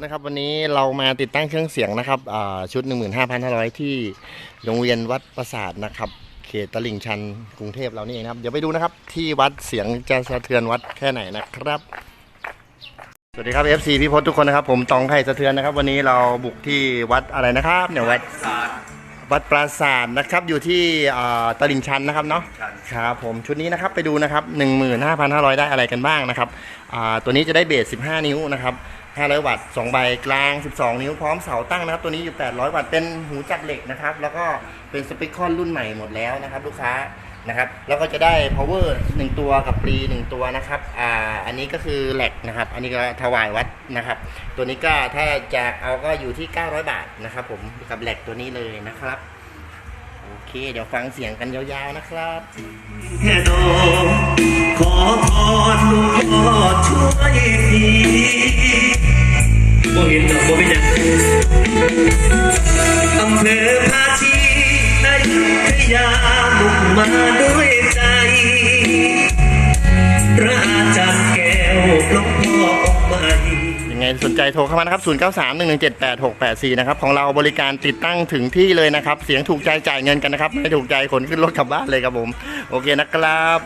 นะครับวันนี้เรามาติดตั้งเครื่องเสียงนะครับอ่าชุด 15,500 ที่โรงเรียนวัดประสาทนะครับ เขตตลิ่งชันกรุงเทพเรานี่เองนะครับ เดี๋ยวไปดูนะครับ ที่วัดเสียงจะสะเทือนวัดแค่ไหนนะครับ สวัสดีครับ FC พี่พศทุกคนนะครับ ผมตองไข่สะเทือนนะครับ วันนี้เราบุกที่วัดอะไรนะครับเนี่ยวัดวัดปราสาทนะครับอยู่ที่ตลิ่งชันนะครับเนาะครับผมชุดนี้นะครับไปดูนะครับ 15,500 ได้อะไรกันบ้างนะครับตัวนี้จะได้เบส 15 นิ้วนะครับ 500 วัตต์2ใบกลาง 12 นิ้วพร้อมเสาตั้งนะครับ ตัวนี้อยู่ 800 วัตต์เป็นหูจักเหล็กนะครับ แล้วก็เป็นสปีกคอนรุ่นใหม่หมดแล้วนะครับ ลูกค้านะครับ แล้วก็จะได้ power 1 ตัวกับปรี1 ตัวนะครับ อ่า อันนี้ก็คือแหลกนะครับ อันนี้ก็ถวายวัดนะครับ ตัวนี้ก็ถ้าจะเอาก็อยู่ที่ 900 บาทนะครับ ผมกับแหลกตัวนี้เลยนะครับ โอเค เดี๋ยวฟังเสียงกันยาวๆนะครับ บ่เห็นดอกบ่เป็นหยังอำเภอภาชีอยุธยามุ่งมาด้วยใจ พระอาจารย์แก้วหลวงพ่อองค์ใหม่ ยังไงสนใจโทรเข้ามานะครับ 0 9 3 1 1 7 8 6 8 4 นะครับ ของเราบริการติดตั้งถึงที่เลยนะครับ เสียงถูกใจจ่ายเงินกันนะครับ ไม่ถูกใจขนขึ้นรถกลับบ้านเลยครับผม โอเคนะครับ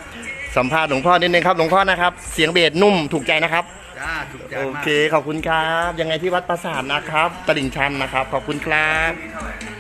สัมภาษณ์หลวงพ่อนิดนึงครับหลวงพ่อนะครับ เสียงเบสนุ่มถูกใจนะครับจ้าถูกใจโอมาก เคขอบคุณครับ ยังไงที่วัดประสาทนะครับตลิ่งชันนะครับ ขอบคุณครับเท่าไหร่